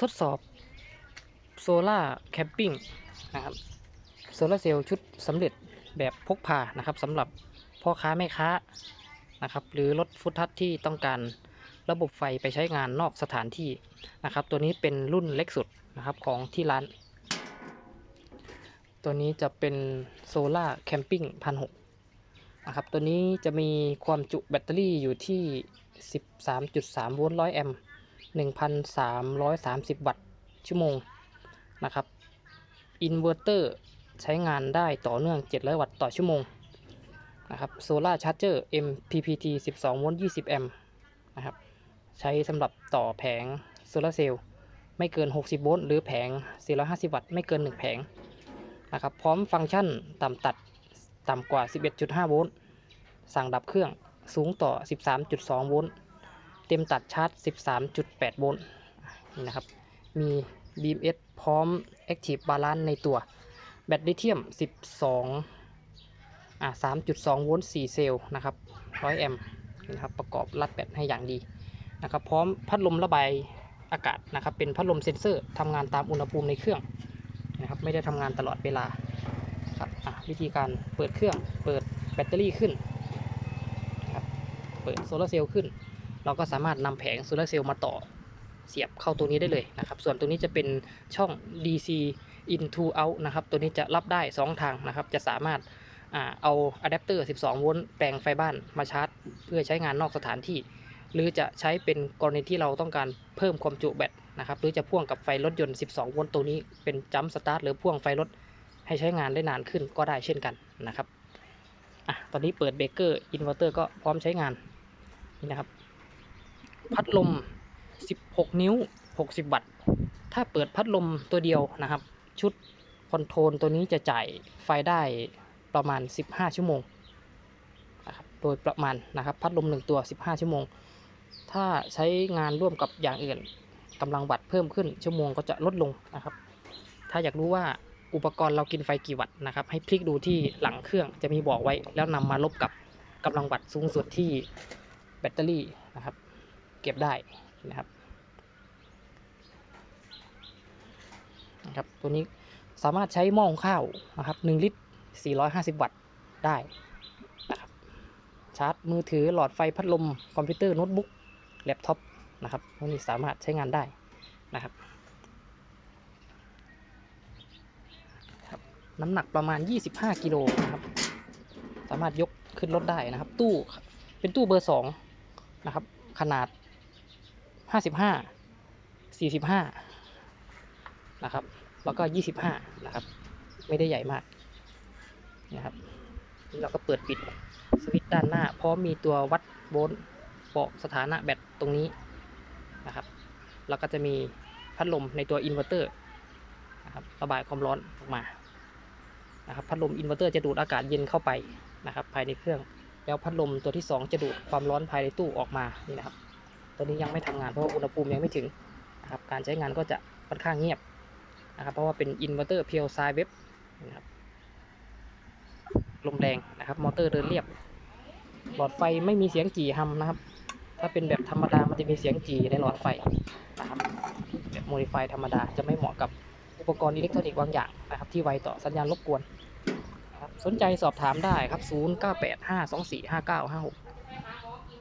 ทดสอบโซล่าแคมปิ้งนะครับโซล่าเซลล์ชุดสำเร็จแบบพกพานะครับสำหรับพ่อค้าแม่ค้านะครับหรือรถฟุตทัชที่ต้องการระบบไฟไปใช้งานนอกสถานที่นะครับ ตัวนี้เป็นรุ่นเล็กสุดนะครับของที่ร้าน ตัวนี้จะเป็นโซล่าแคมปิ้งพันหกนะครับตัวนี้จะมีความจุแบตเตอรี่อยู่ที่ 13.3 โวลต์ 100 แอมป์ 1,330 วัตต์ชั่วโมงนะครับ อินเวอร์เตอร์ใช้งานได้ต่อเนื่อง 700 วัตต์ต่อชั่วโมงนะครับโซลาร์ชาร์จเจอร์ MPPT 12 โวลต์ 20 แอมป์นะครับ ใช้สำหรับต่อแผงโซลาร์เซลล์ไม่เกิน 60 โวลต์ หรือแผง 450 วัตต์ ไม่เกิน 1 แผงนะครับ พร้อมฟังก์ชันต่ำตัดต่ำกว่า 11.5 โวลต์ สั่งดับเครื่องสูงต่อ 13.2 โวลต์ เต็มตัดชาร์จ 13.8 โวลต์นะครับ มี BMS พร้อม Active Balance ในตัว แบตลิเธียม 12อ่า3.2 โวลต์ 4 เซลล์นะครับ 100 แอมป์นะครับ ประกอบรัดแบตให้อย่างดีนะครับ พร้อมพัดลมระบายอากาศนะครับ เป็นพัดลมเซ็นเซอร์ทำงานตามอุณหภูมิในเครื่องนะครับ ไม่ได้ทำงานตลอดเวลาครับอะวิธีการเปิดเครื่อง เปิดแบตเตอรี่ขึ้นครับเปิดโซลาเซลล์ขึ้น เราก็สามารถนำแผงโซลาเซลล์มาต่อเสียบเข้าตัวนี้ได้เลยนะครับ ส่วนตัวนี้จะเป็นช่อง DC in to out นะครับ ตัวนี้จะรับได้ 2 ทางนะครับ จะสามารถอเอาอะแดปเตอร์ 12 โวลต์แปลงไฟบ้านมาชาร์จ เพื่อใช้งานนอกสถานที่ หรือจะใช้เป็นกรณีที่เราต้องการเพิ่มความจุแบตนะครับ หรือจะพ่วงกับไฟรถยนต์ 12 โวลต์ตัวนี้เป็นจัมป์สตาร์ทหรือพ่วงไฟรถให้ใช้งานได้นานขึ้นก็ได้เช่นกันนะครับอะตอนนี้เปิดเบรกเกอร์อินเวอร์เตอร์ก็พร้อมใช้งานนี่นะครับ พัดลม 16 นิ้ว 60 วัตต์ ถ้าเปิดพัดลมตัวเดียวนะครับ ชุดคอนโทรลตัวนี้จะจ่ายไฟได้ประมาณ 15 ชั่วโมงนะครับโดยประมาณนะครับ พัดลม 1 ตัว 15 ชั่วโมง ถ้าใช้งานร่วมกับอย่างอื่นกำลังวัตต์เพิ่มขึ้น ชั่วโมงก็จะลดลงนะครับ ถ้าอยากรู้ว่าอุปกรณ์เรากินไฟกี่วัตต์นะครับ ให้พลิกดูที่หลังเครื่องจะมีบอกไว้ แล้วนำมาลบกับกำลังวัตต์สูงสุดที่แบตเตอรี่นะครับ เก็บได้นะครับนะครับ ตัวนี้สามารถใช้หม้อหุงข้าวนะครับ1ลิตร 450 วัตต์ได้นะครับชาร์จมือถือหลอดไฟพัดลมคอมพิวเตอร์โน้ตบุ๊กแล็ปท็อปนะครับพวกนี้สามารถใช้งานได้นะครับครับน้ำหนักประมาณ 25 กิโลนะครับ สามารถยกขึ้นรถได้นะครับ ตู้เป็นตู้เบอร์2นะครับ ขนาด 55 45นะครับ แล้วก็25นะครับ ไม่ได้ใหญ่มากนะครับนี่เราก็เปิดปิดสวิตช์ด้านหน้า พร้อมมีตัววัดโวลต์บอกสถานะแบตตรงนี้นะครับ แล้วก็จะมีพัดลมในตัวอินเวอร์เตอร์นะครับระบายความร้อนออกมานะครับพัดลมอินเวอร์เตอร์จะดูดอากาศเย็นเข้าไปนะครับ ภายในเครื่อง แล้วพัดลมตัวที่ 2 จะดูดความร้อนภายในตู้ออกมานี่นะครับ ตัวนี้ยังไม่ทำงานเพราะว่าอุณหภูมิยังไม่ถึงนะครับการใช้งานก็จะค่อนข้างเงียบนะครับเพราะว่าเป็นอินเวอร์เตอร์เพียวไซเว็บนะครับลมแรงนะครับ มอเตอร์เดินเรียบ หลอดไฟไม่มีเสียงจี่ฮัมนะครับ ถ้าเป็นแบบธรรมดามันจะมีเสียงจี่ในหลอดไฟนะครับแบบโมดิฟายธรรมดาจะไม่เหมาะกับอุปกรณ์อิเล็กทรอนิกส์บางอย่างนะครับ ที่ไวต่อสัญญาณรบกวนนะครับสนใจสอบถามได้ครับ 0985245956